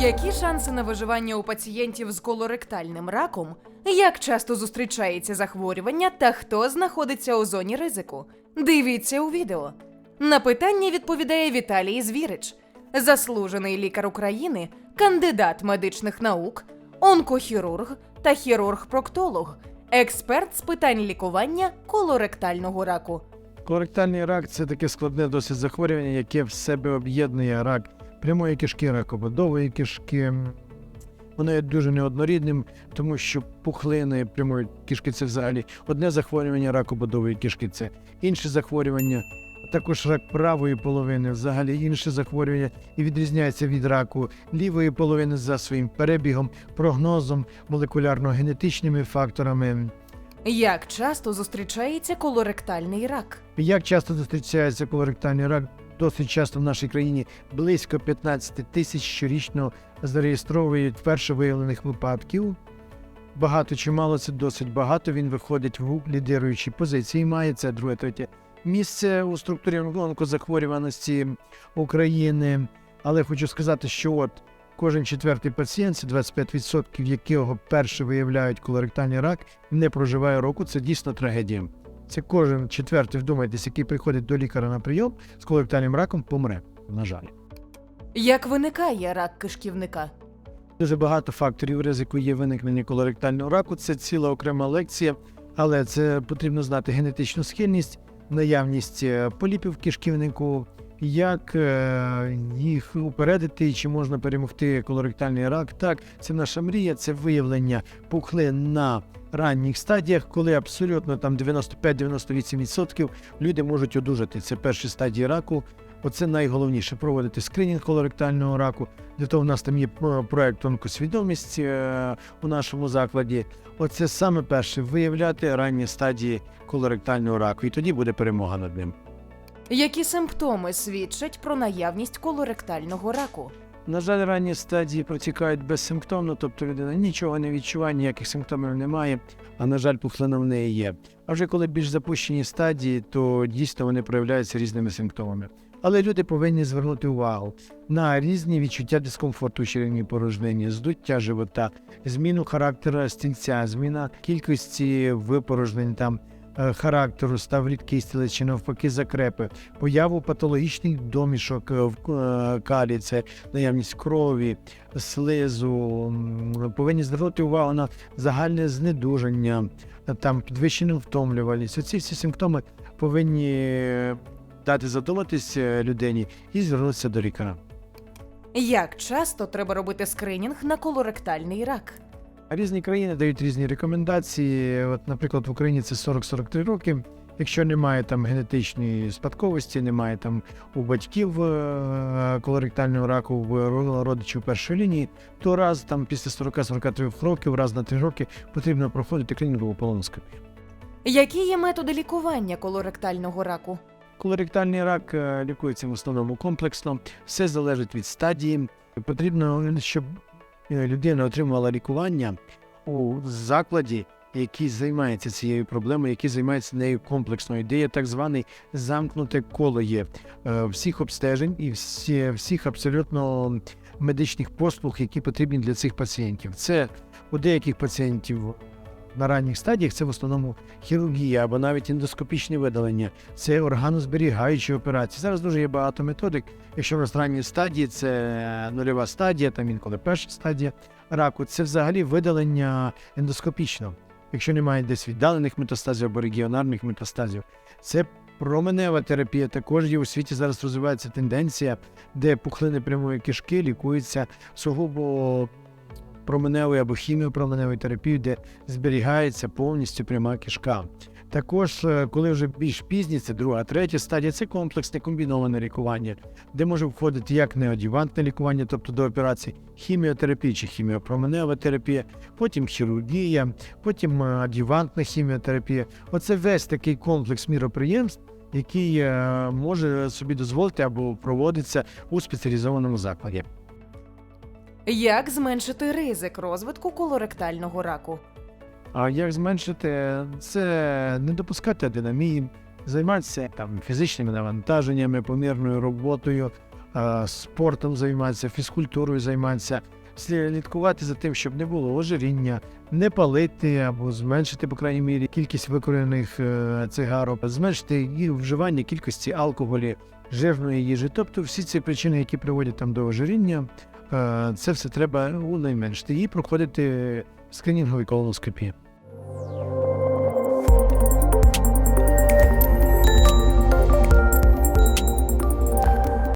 Які шанси на виживання у пацієнтів з колоректальним раком? Як часто зустрічається захворювання та хто знаходиться у зоні ризику? Дивіться у відео. На питання відповідає Віталій Звірич, заслужений лікар України, кандидат медичних наук, онкохірург та хірург-проктолог, експерт з питань лікування колоректального раку. Колоректальний рак це таке складне досить захворювання, яке в себе об'єднує рак прямої кишки, ракободової кишки. Воно є дуже неоднорідним, тому що пухлини прямої кишки це взагалі одне захворювання ракободової кишки, це інше захворювання. Також рак правої половини, взагалі інше захворювання і відрізняється від раку лівої половини за своїм перебігом, прогнозом, молекулярно-генетичними факторами. Як часто зустрічається колоректальний рак? Як часто зустрічається колоректальний рак? Досить часто в нашій країні близько 15 тисяч щорічно зареєстровують вперше виявлених випадків. Багато чи мало це досить багато. Він виходить в лідируючі позиції. Має це друге, третє місце у структурі онкозахворюваності України. Але хочу сказати, що от кожен четвертий пацієнт, це 25%, якого перше виявляють колоректальний рак, не проживає року. Це дійсно трагедія. Це кожен четвертий, вдумайтесь, який приходить до лікаря на прийом з колоректальним раком, помре. На жаль. Як виникає рак кишківника? Дуже багато факторів ризику є виникнення колоректального раку. Це ціла окрема лекція, але це потрібно знати генетичну схильність, наявність е, поліпів в кишківнику, як е, їх упередити чи можна перемогти колоректальний рак. Так, це наша мрія, це виявлення пухлин на ранніх стадіях, коли абсолютно там 95-98% люди можуть одужати. Це перші стадії раку. Оце найголовніше проводити скринінг колоректального раку. Для того в нас там є е, проект онкосвідомість е, у нашому закладі. Оце саме перше виявляти ранні стадії колоректального раку, і тоді буде перемога над ним. Які симптоми свідчать про наявність колоректального раку? На жаль, ранні стадії протікають безсимптомно, тобто людина нічого не відчуває, ніяких симптомів немає, а на жаль, пухлина в неї є. А вже коли більш запущені стадії, то дійсно вони проявляються різними симптомами. Але люди повинні звернути увагу на різні відчуття дискомфорту у черевній порожнині, здуття живота, зміну характеру стільця, зміна кількості випорожнень там. Е, Характеру став рідкість чи навпаки закрепи, появу патологічних домішок е, в е, калі, це наявність крові, слизу. Повинні звернути увагу на загальне знедуження, там підвищену втомлюваність. Оці всі симптоми повинні дати задуматись людині і звернутися до лікаря. Як часто треба робити скринінг на колоректальний рак? Різні країни дають різні рекомендації. От, наприклад, в Україні це 40-43 роки. Якщо немає там генетичної спадковості, немає там у батьків е, колоректального раку в родичів першої лінії, то раз там після 40-43 років, раз на 3 роки потрібно проходити клінікову полоноскопію. Які є методи лікування колоректального раку? Колоректальний рак е, лікується в основному комплексно, все залежить від стадії. Потрібно, щоб е, людина отримувала лікування у закладі, який займається цією проблемою, який займається нею комплексно. Ідея так званий замкнуте коло є е, всіх обстежень і всі, всіх абсолютно медичних послуг, які потрібні для цих пацієнтів. Це у деяких пацієнтів на ранніх стадіях це в основному хірургія або навіть ендоскопічне видалення це органозберігаючі операції. Зараз дуже є багато методик. Якщо в нас ранні стадії, це нульова стадія, там інколи перша стадія раку, це взагалі видалення ендоскопічно. Якщо немає десь віддалених метастазів або регіонарних метастазів, це променева терапія. Також є у світі зараз розвивається тенденція, де пухлини прямої кишки лікуються сугубо променевою або хіміопроменевою терапією, де зберігається повністю пряма кишка. Також, е, коли вже більш пізні, це друга, третя стадія, це комплексне комбіноване лікування, де може входити як неодівантне лікування, тобто до операцій, хіміотерапія чи хіміопроменева терапія, потім хірургія, потім е, адювантна хіміотерапія. Оце весь такий комплекс міроприємств, який е, може собі дозволити або проводиться у спеціалізованому закладі. Як зменшити ризик розвитку колоректального раку? А як зменшити це не допускати адинамії, займатися там фізичними навантаженнями, помірною роботою, спортом займатися, фізкультурою займатися, слідкувати за тим, щоб не було ожиріння, не палити або зменшити, по крайній мірі, кількість викорених е, цигарок, зменшити і вживання кількості алкоголю, жирної їжі. Тобто всі ці причини, які приводять там до ожиріння, це все треба у найменш. Її проходити скринінгові колоноскопії.